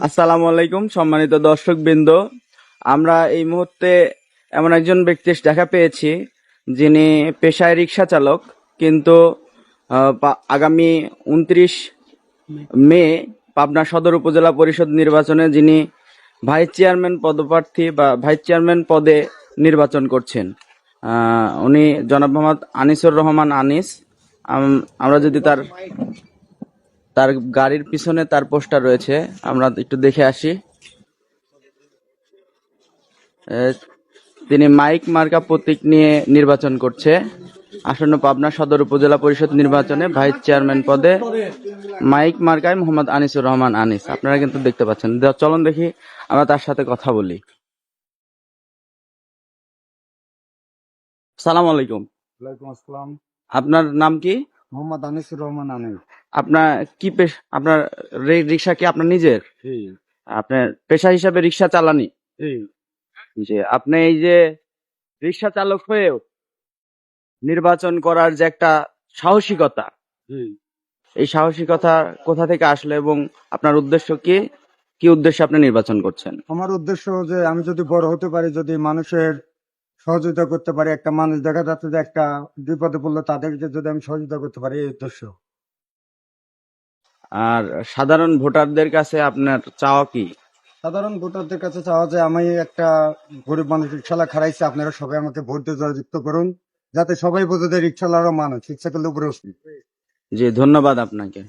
আসসালামু আলাইকুম, সম্মানিত দর্শক বৃন্দ আমরা এই মুহূর্তে এমন একজন ব্যক্তির দেখা পেয়েছি, যিনি পেশায় রিক্সা চালক, কিন্তু আগামী উনত্রিশ মে পাবনা সদর উপজেলা পরিষদ নির্বাচনে যিনি ভাইস চেয়ারম্যান পদপ্রার্থী বা ভাইস চেয়ারম্যান পদে নির্বাচন করছেন। উনি জনাব মোহাম্মদ আনিসুর রহমান আনিস। আম- আমরা যদি তার তার গাড়ির পিছনে তার পোস্টার রয়েছে। আমরা একটু দেখে আসি। তিনি মাইক মার্কা প্রতীক নিয়ে নির্বাচন করছে। আসন্ন পাবনা সদর উপজেলা পরিষদ নির্বাচনে ভাইস চেয়ারম্যান পদে মাইক মার্কায় মোহাম্মদ আনিসুর রহমান আনিস। আপনারা কিন্তু দেখতে পাচ্ছেন। চলুন দেখি আমরা তার সাথে কথা বলি। সালাম আলাইকুম। আপনার নাম কি? মোহাম্মদ আনিসুর রহমান আনিস। আপনার কি পেশ আপনার রি- রিক্সা কি আপনার নিজের? জি। আপনার পেশা হিসাবে রিক্সা চালানি? জি। যে আপনি এই যে রিক্সা চালক হয়েও নির্বাচন করার যে একটা সাহসিকতা জি। এই সাহসিকতা কোথা থেকে আসলে এবং আপনার উদ্দেশ্য কি? কি উদ্দেশ্যে আপনি নির্বাচন করছেন? আমার উদ্দেশ্য যে আমি যদি বড় হতে পারি যদি মানুষের সহযোগিতা করতে পারি একটা মানুষ দেখা যাচ্ছে যে একটা বিপদে পড়ল তাদেরকে যদি আমি সহযোগিতা করতে পারি এই উদ্দেশ্য। আর সাধারণ ভোটারদের কাছে আপনার চাওয়া কি? সাধারণ ভোটারদের কাছে চাওয়া যে আমি একটা গরিব মানুষ রিক্সালা খারাইছি আপনারা সবাই আমাকে ভোট দিয়ে জয়যুক্ত করুন যাতে সবাই বোঝে যে রিক্সালারও মানুষ রিক্সা করলে উপরে। জি ধন্যবাদ আপনাকে।